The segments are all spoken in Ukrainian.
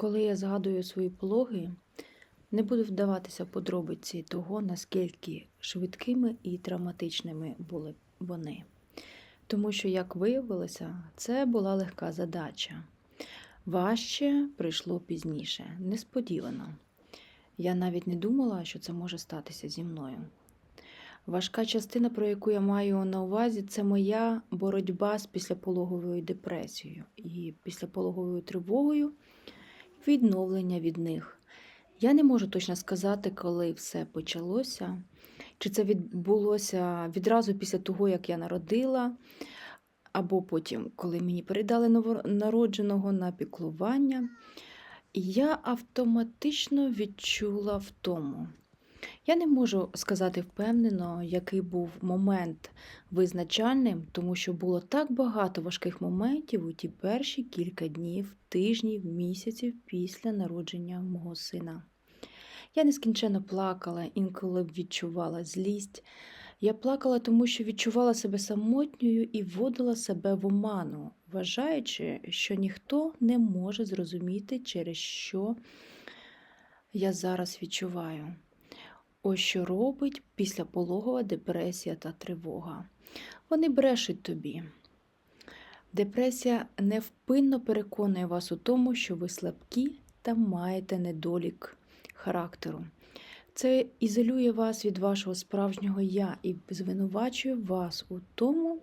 Коли я згадую свої пологи, не буду вдаватися в подробиці того, наскільки швидкими і травматичними були вони. Тому що, як виявилося, це була легка задача. Важче прийшло пізніше, несподівано. Я навіть не думала, що це може статися зі мною. Важка частина, про яку я маю на увазі, це моя боротьба з післяпологовою депресією і післяпологовою тривогою, відновлення від них. Я не можу точно сказати, коли все почалося, чи це відбулося відразу після того, як я народила, або потім, коли мені передали новонародженого на піклування. Я автоматично відчула втому. Я не можу сказати впевнено, який був момент визначальним, тому що було так багато важких моментів у ті перші кілька днів, тижнів, місяців після народження мого сина. Я нескінченно плакала, інколи відчувала злість. Я плакала, тому що відчувала себе самотньою і вводила себе в оману, вважаючи, що ніхто не може зрозуміти, через що я зараз відчуваю. Ось що робить післяпологова депресія та тривога. Вони брешуть тобі. Депресія невпинно переконує вас у тому, що ви слабкі та маєте недолік характеру. Це ізолює вас від вашого справжнього я і звинувачує вас у тому,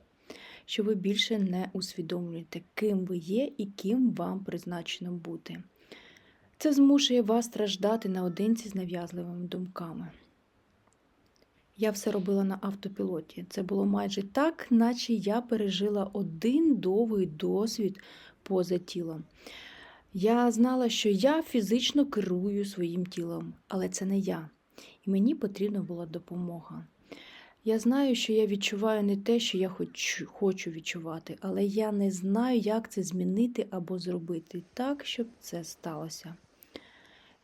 що ви більше не усвідомлюєте, ким ви є і ким вам призначено бути. Це змушує вас страждати наодинці з нав'язливими думками. Я все робила на автопілоті. Це було майже так, наче я пережила один довгий досвід поза тілом. Я знала, що я фізично керую своїм тілом, але це не я. І мені потрібна була допомога. Я знаю, що я відчуваю не те, що я хочу, відчувати, але я не знаю, як це змінити або зробити так, щоб це сталося.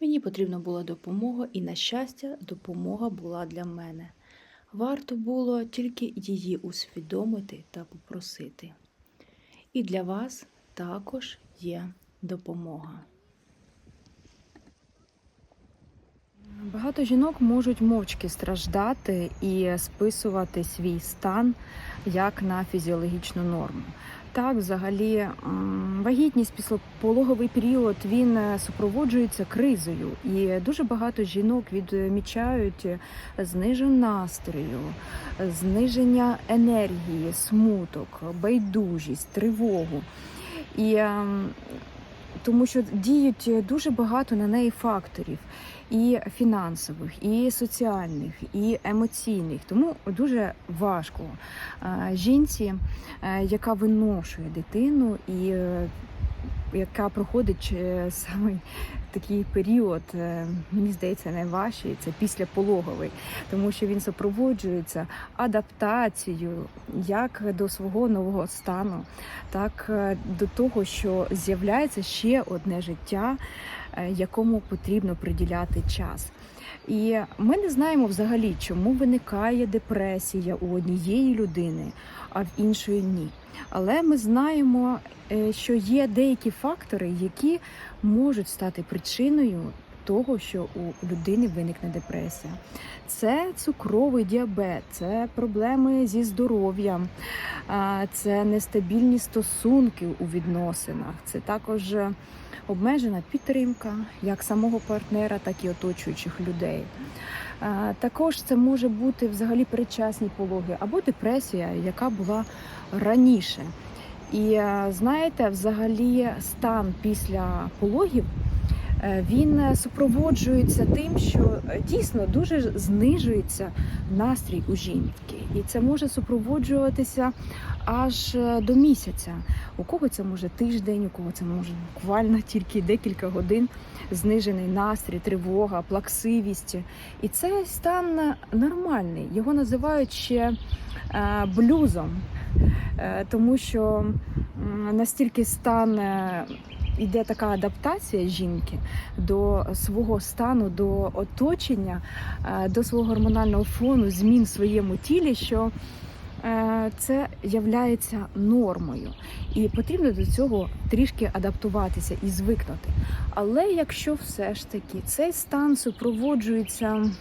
Мені потрібна була допомога, і, на щастя, допомога була для мене. Варто було тільки її усвідомити та попросити. І для вас також є допомога. Багато жінок можуть мовчки страждати і списувати свій стан як на фізіологічну норму. Так, взагалі, м, вагітність післопологовий період він е, супроводжується кризою, і дуже багато жінок відмічають зниження настрою, зниження енергії, смуток, байдужість, тривогу. І ем, тому що діють дуже багато на неї факторів і фінансових, і соціальних, і емоційних. Тому дуже важко е, жінці, е, яка виношує дитину і е, яка проходить саме такий період, мені здається, найважчий це післяпологовий, тому що він супроводжується адаптацією як до свого нового стану, так до того, що з'являється ще одне життя, якому потрібно приділяти час. І ми не знаємо взагалі, чому виникає депресія у однієї людини, а в іншої ні. Але ми знаємо, що є деякі фактори, які можуть стати причиною того, що у людини виникне депресія. Це цукровий діабет, це проблеми зі здоров'ям, це нестабільні стосунки у відносинах, це також обмежена підтримка як самого партнера, так і оточуючих людей. Також це може бути взагалі передчасні пологи або депресія, яка була раніше. І знаєте, взагалі стан після пологів він супроводжується тим, що е, дійсно дуже знижується настрій у жінки, і це може супроводжуватися аж е, до місяця. У кого це може тиждень, у кого це може буквально тільки декілька годин. Знижений настрій, тривога, плаксивість. І цей стан нормальний. Його називають ще блюзом. Е, тому що настільки стан йде така адаптація жінки до свого стану, до оточення, е, до свого гормонального фону, змін в своєму тілі, що е, це являється нормою, і потрібно до цього трішки адаптуватися і звикнути. Але якщо все ж таки цей стан супроводжується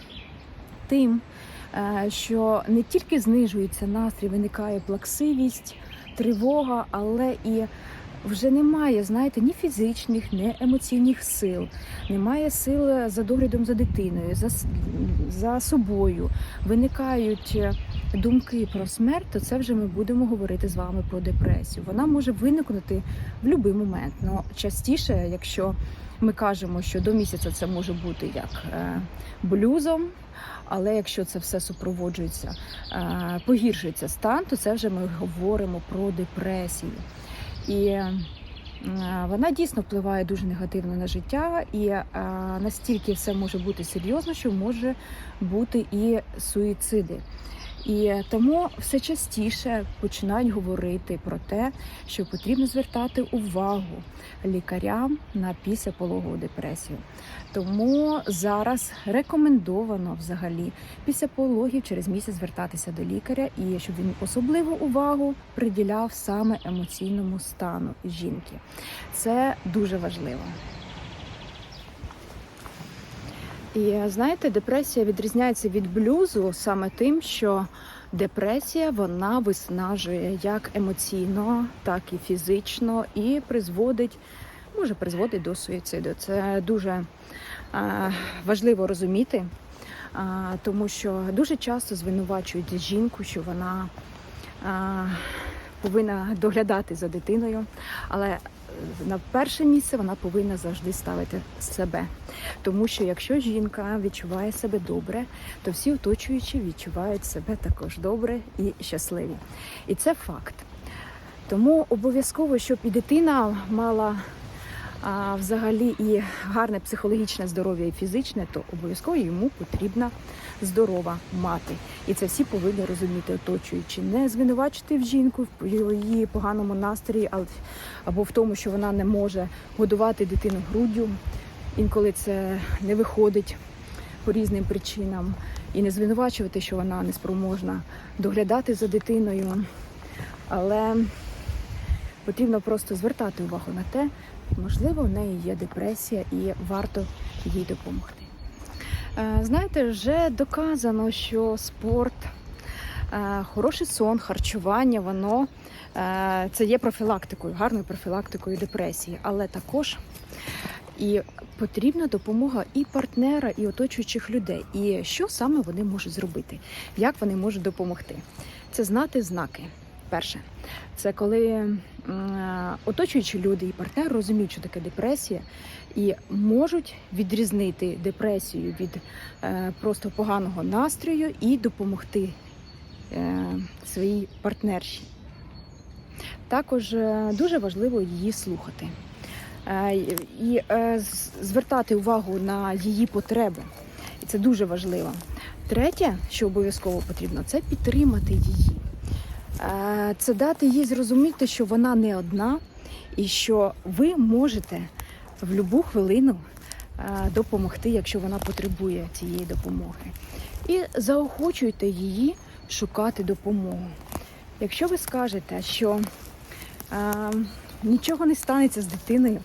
тим, е, що не тільки знижується настрій, виникає плаксивість, тривога, але і вже немає, знаєте, ні фізичних, ні емоційних сил, немає сил за доглядом за дитиною, за, за собою. Виникають е, думки про смерть, то це вже ми будемо говорити з вами про депресію. Вона може виникнути в будь-який момент. Ну, частіше, якщо ми кажемо, що до місяця це може бути як е, блюзом. Але якщо це все супроводжується, е, погіршується стан, то це вже ми говоримо про депресію. І е, вона дійсно впливає дуже негативно на життя, і е, настільки все може бути серйозно, що може бути і суїциди. І тому все частіше починають говорити про те, що потрібно звертати увагу лікарям на післяпологову депресію. Тому зараз рекомендовано взагалі після пологів через місяць звертатися до лікаря і щоб він особливу увагу приділяв саме емоційному стану жінки. Це дуже важливо. І знаєте, депресія відрізняється від блюзу саме тим, що депресія вона виснажує як емоційно, так і фізично, і призводить, може призводить до суїциду. Це дуже важливо розуміти, тому що дуже часто звинувачують жінку, що вона повинна доглядати за дитиною, але на перше місце вона повинна завжди ставити себе. Тому що якщо жінка відчуває себе добре, то всі оточуючі відчувають себе також добре і щасливі. І це факт. Тому обов'язково, щоб і дитина мала а, взагалі і гарне психологічне здоров'я і фізичне, то обов'язково йому потрібна здорова мати. І це всі повинні розуміти, оточуючи, не звинувачити в жінку в її поганому настрої, або в тому, що вона не може годувати дитину груддю. Інколи це не виходить по різним причинам, і не звинувачувати, що вона не спроможна доглядати за дитиною. Але потрібно просто звертати увагу на те, можливо, в неї є депресія і варто їй допомогти. Е, Знаєте, вже доказано, що спорт, е, хороший сон, харчування, воно е, це є профілактикою, гарною профілактикою депресії, але також і потрібна допомога і партнера, і оточуючих людей. І що саме вони можуть зробити? Як вони можуть допомогти? Це знати знаки. Перше, це коли е, оточуючі люди і партнер розуміють, що таке депресія, і можуть відрізнити депресію від е, просто поганого настрою і допомогти е, своїй партнерші. Також дуже важливо її слухати і звертати увагу на її потреби. І це дуже важливо. Третє, що обов'язково потрібно, це підтримати її. Це дати їй зрозуміти, що вона не одна, і що ви можете в будь-яку хвилину допомогти, якщо вона потребує цієї допомоги. І заохочуйте її шукати допомогу. Якщо ви скажете, що е, нічого не станеться з дитиною,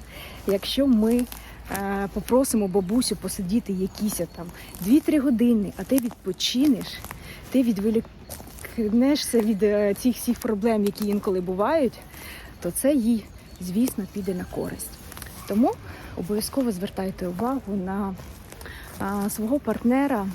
якщо ми е, попросимо бабусю посидіти якісь там 2-3 години, а ти відпочинеш, ти відволікнешся від е, цих всіх проблем, які інколи бувають, то це їй, звісно, піде на користь. Тому обов'язково звертайте увагу на свого партнера